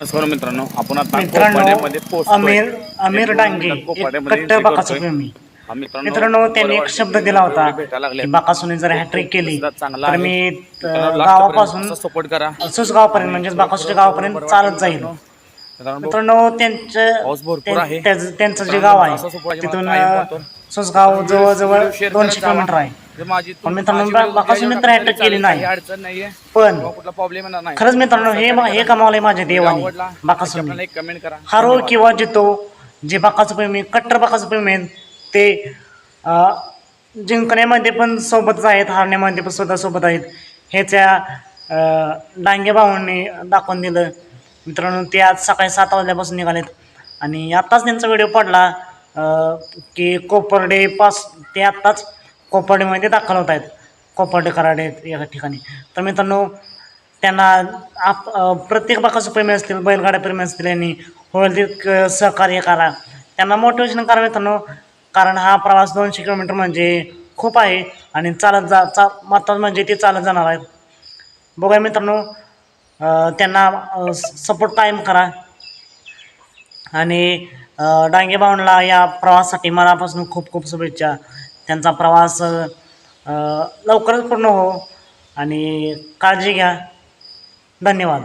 नमस्कार मित्रांनो आपण आता कोपाड्यामध्ये. अमीर अमीर डांगे कट्टर मित्रांनो त्यांनी एक शब्द. दिला होता. की बाकासुने जर हॅट्रिक केली तर. मी गावापासून सपोर्ट करा असंच गावापर्यंत म्हणजेच बाकासुच्या गावापर्यंत चालत जाईल मित्रांनो त्यांचं. त्याचं जे गाव आहे तिथून? सुसगाव जवळजवळ दोनशे किलोमीटर आहे जे माझी पण मित्रांनो, माझी बा- मित्र केली चालेल, नाही. काही अडचण नाहीये. पण किंवा कुठला प्रॉब्लेम येणार नाही. खरंच मित्रांनो हे हे कमावलंय माझ्या देवाने. आवडला बाकासुने आपल्याला एक कमेंट करा. हारो किंवा जितो जे बाकाचं प्रेमी कट्टर बाकाचं प्रेमी आहेत ते अं, जिंकण्यामध्ये पण सोबतच आहेत हारण्यामध्ये पण सुद्धा सोबत आहेत. हे त्या अं, डांगे भावांनी दाखवून दिलं. मित्रांनो ते आज सकाळी सात वाजल्यापासून निघालेत. आणि आत्ताच त्यांचा व्हिडिओ पडला अं, की कोपर्डे पास ते आत्ताच कोपर्डेमध्ये दाखल होत आहेत. कोपर्डे कराडे या ठिकाणी. तर मित्रांनो त्यांना आप प्रत्येक बाकाचं प्रेमी असतील बैलगाड्या प्रेमी असतील यांनी होळदीत क- सहकार्य करा. त्यांना मोटिवेशन करा मित्रांनो कारण हा प्रवास दोनशे किलोमीटर म्हणजे खूप आहे आणि चालत जा चा मात्र म्हणजे ते चालत जाणार आहेत. बघा मित्रांनो त्यांना सपोर्ट कायम करा. आणि डांगे भाऊंना या प्रवासासाठी मनापासून खूप खूप शुभेच्छा. त्यांचा प्रवास लवकरच पूर्ण हो आणि काळजी घ्या. धन्यवाद.